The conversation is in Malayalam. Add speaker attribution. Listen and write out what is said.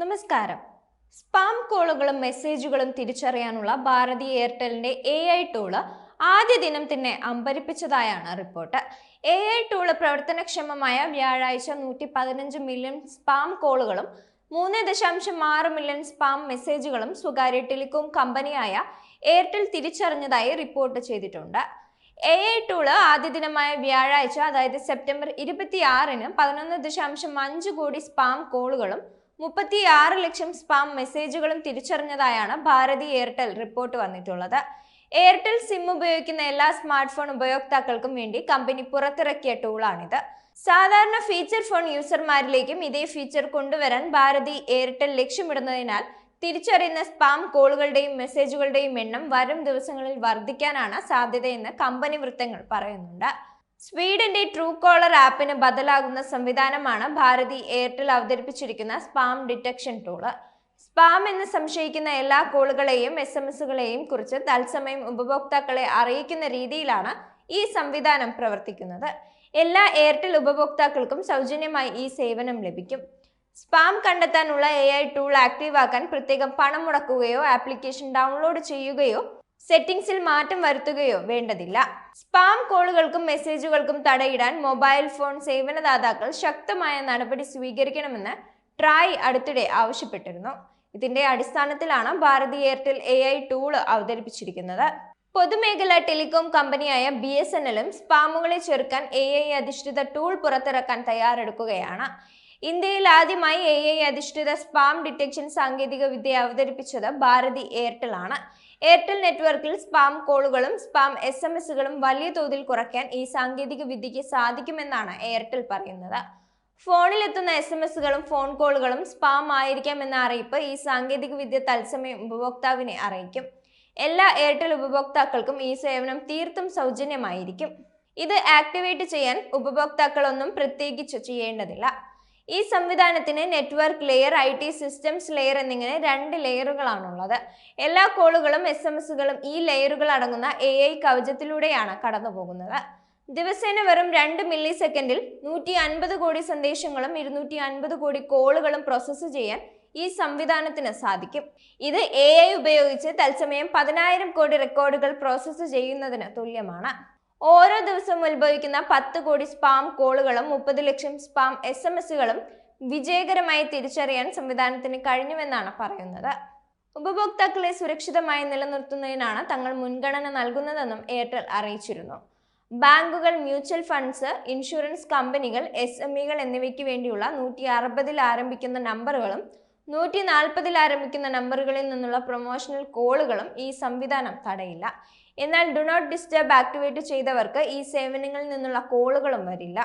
Speaker 1: നമസ്കാരം. സ്പാം കോളുകളും മെസ്സേജുകളും തിരിച്ചറിയാനുള്ള ഭാരതി എയർടെലിന്റെ എ ഐ ടൂൾ ആദ്യ ദിനം തന്നെ അമ്പരിപ്പിച്ചതായാണ് റിപ്പോർട്ട്. എ ഐ ടൂൾ പ്രവർത്തനക്ഷമമായ വ്യാഴാഴ്ച നൂറ്റി പതിനഞ്ച് മില്യൺ സ്പാം കോളുകളും മൂന്ന് ദശാംശം ആറ് മില്യൺ സ്പാം മെസ്സേജുകളും സ്വകാര്യ ടെലികോം കമ്പനിയായ എയർടെൽ തിരിച്ചറിഞ്ഞതായി റിപ്പോർട്ട് ചെയ്തിട്ടുണ്ട്. എ ഐ ടൂൾ ആദ്യ ദിനമായ വ്യാഴാഴ്ച അതായത് സെപ്റ്റംബർ ഇരുപത്തിയാറിന് പതിനൊന്ന് ദശാംശം അഞ്ച് കോടി സ്പാം കോളുകളും മുപ്പത്തിയാറ് ലക്ഷം സ്പാം മെസ്സേജുകളും തിരിച്ചറിഞ്ഞതായാണ് ഭാരതി എയർടെൽ റിപ്പോർട്ട് വന്നിട്ടുള്ളത്. എയർടെൽ സിം ഉപയോഗിക്കുന്ന എല്ലാ സ്മാർട്ട് ഫോൺ ഉപയോക്താക്കൾക്കും വേണ്ടി കമ്പനി പുറത്തിറക്കിയ ടൂളാണിത്. സാധാരണ ഫീച്ചർ ഫോൺ യൂസർമാരിലേക്കും ഇതേ ഫീച്ചർ കൊണ്ടുവരാൻ ഭാരതി എയർടെൽ ലക്ഷ്യമിടുന്നതിനാൽ തിരിച്ചറിയുന്ന സ്പാം കോളുകളുടെയും മെസ്സേജുകളുടെയും എണ്ണം വരും ദിവസങ്ങളിൽ വർദ്ധിക്കാനാണ് സാധ്യതയെന്ന് കമ്പനി വൃത്തങ്ങൾ പറയുന്നുണ്ട്. സ്വീഡന്റെ ട്രൂ കോളർ ആപ്പിന് ബദലാകുന്ന സംവിധാനമാണ് ഭാരതി എയർടെൽ അവതരിപ്പിച്ചിരിക്കുന്ന സ്പാം ഡിറ്റക്ഷൻ ടൂൾ സ്പാം എന്ന് സംശയിക്കുന്ന എല്ലാ കോളുകളെയും എസ് എം എസുകളെയും കുറിച്ച് തത്സമയം ഉപഭോക്താക്കളെ അറിയിക്കുന്ന രീതിയിലാണ് ഈ സംവിധാനം പ്രവർത്തിക്കുന്നത്. എല്ലാ എയർടെൽ ഉപഭോക്താക്കൾക്കും സൗജന്യമായി ഈ സേവനം ലഭിക്കും. സ്പാം കണ്ടെത്താനുള്ള എ ഐ ടൂൾ ആക്റ്റീവാക്കാൻ പ്രത്യേകം പണം മുടക്കുകയോ ആപ്ലിക്കേഷൻ ഡൗൺലോഡ് ചെയ്യുകയോ സെറ്റിംഗ്സിൽ മാറ്റം വരുത്തുകയോ വേണ്ടതില്ല. സ്പാം കോളുകൾക്കും മെസ്സേജുകൾക്കും തടയിടാൻ മൊബൈൽ ഫോൺ സേവനദാതാക്കൾ ശക്തമായ നടപടി സ്വീകരിക്കണമെന്ന് ട്രായ് അടുത്തിടെ ആവശ്യപ്പെട്ടിരുന്നു. ഇതിന്റെ അടിസ്ഥാനത്തിലാണ് Bharti Airtel A I tool അവതരിപ്പിച്ചിരിക്കുന്നത്. പൊതുമേഖലാ ടെലികോം കമ്പനിയായ ബി എസ് എൻ എല്ലും സ്പാമുകളെ ചെറുക്കാൻ എ ഐ അധിഷ്ഠിത ടൂൾ പുറത്തിറക്കാൻ തയ്യാറെടുക്കുകയാണ്. ഇന്ത്യയിൽ ആദ്യമായി എ ഐ അധിഷ്ഠിത സ്പാം ഡിറ്റക്ഷൻ സാങ്കേതിക വിദ്യ അവതരിപ്പിച്ചത് ഭാരതി എയർടെൽ ആണ്. എയർടെൽ നെറ്റ്വർക്കിൽ സ്പാം കോളുകളും സ്പാം എസ് എം എസുകളും വലിയ തോതിൽ കുറയ്ക്കാൻ ഈ സാങ്കേതിക വിദ്യയ്ക്ക് സാധിക്കുമെന്നാണ് എയർടെൽ പറയുന്നത്. ഫോണിലെത്തുന്ന എസ് എം എസുകളും ഫോൺ കോളുകളും സ്പാം ആയിരിക്കാമെന്ന അറിയിപ്പ് ഈ സാങ്കേതിക വിദ്യ തത്സമയം ഉപഭോക്താവിനെ അറിയിക്കും. എല്ലാ എയർടെൽ ഉപഭോക്താക്കൾക്കും ഈ സേവനം തീർത്തും സൗജന്യമായിരിക്കും. ഇത് ആക്ടിവേറ്റ് ചെയ്യാൻ ഉപഭോക്താക്കളൊന്നും പ്രത്യേകിച്ച് ചെയ്യേണ്ടതില്ല. ഈ സംവിധാനത്തിന് network layer I T systems layer എന്നിങ്ങനെ രണ്ട് ലെയറുകളാണുള്ളത്. എല്ലാ കോളുകളും എസ് എം എസുകളും ഈ ലെയറുകൾ അടങ്ങുന്ന എ ഐ കവചത്തിലൂടെയാണ് കടന്നു പോകുന്നത് ദിവസേന വെറും രണ്ട് മില്ലി സെക്കൻഡിൽ നൂറ്റി അൻപത് കോടി സന്ദേശങ്ങളും ഇരുന്നൂറ്റി അൻപത് കോടി കോളുകളും പ്രോസസ്സ് ചെയ്യാൻ ഈ സംവിധാനത്തിന് സാധിക്കും. ഇത് എ ഐ ഉപയോഗിച്ച് തത്സമയം പതിനായിരം കോടി റെക്കോർഡുകൾ പ്രോസസ്സ് ചെയ്യുന്നതിന് തുല്യമാണ്. ഓരോ ദിവസവും ഉത്ഭവിക്കുന്ന പത്ത് കോടി സ്പാം കോളുകളും മുപ്പത് ലക്ഷം സ്പാം എസ് എം എസുകളും വിജയകരമായി തിരിച്ചറിയാൻ സംവിധാനത്തിന് കഴിഞ്ഞുവെന്നാണ് പറയുന്നത്. ഉപഭോക്താക്കളെ സുരക്ഷിതമായി നിലനിർത്തുന്നതിനാണ് തങ്ങൾ മുൻഗണന നൽകുന്നതെന്നും എയർടെൽ അറിയിച്ചിരുന്നു. ബാങ്കുകൾ മ്യൂച്വൽ ഫണ്ട്സ് ഇൻഷുറൻസ് കമ്പനികൾ എസ് എം ഇകൾ എന്നിവയ്ക്ക് വേണ്ടിയുള്ള നൂറ്റി അറുപതിൽ ആരംഭിക്കുന്ന നമ്പറുകളും നൂറ്റി നാൽപ്പതിൽ ആരംഭിക്കുന്ന നമ്പറുകളിൽ നിന്നുള്ള പ്രൊമോഷണൽ കോളുകളും ഈ സംവിധാനം തടയില്ല. എന്നാൽ ഡു നോട്ട് ഡിസ്റ്റർബ് ആക്ടിവേറ്റ് ചെയ്തവർക്ക് ഈ സേവനങ്ങളിൽ നിന്നുള്ള കോളുകളും വരില്ല.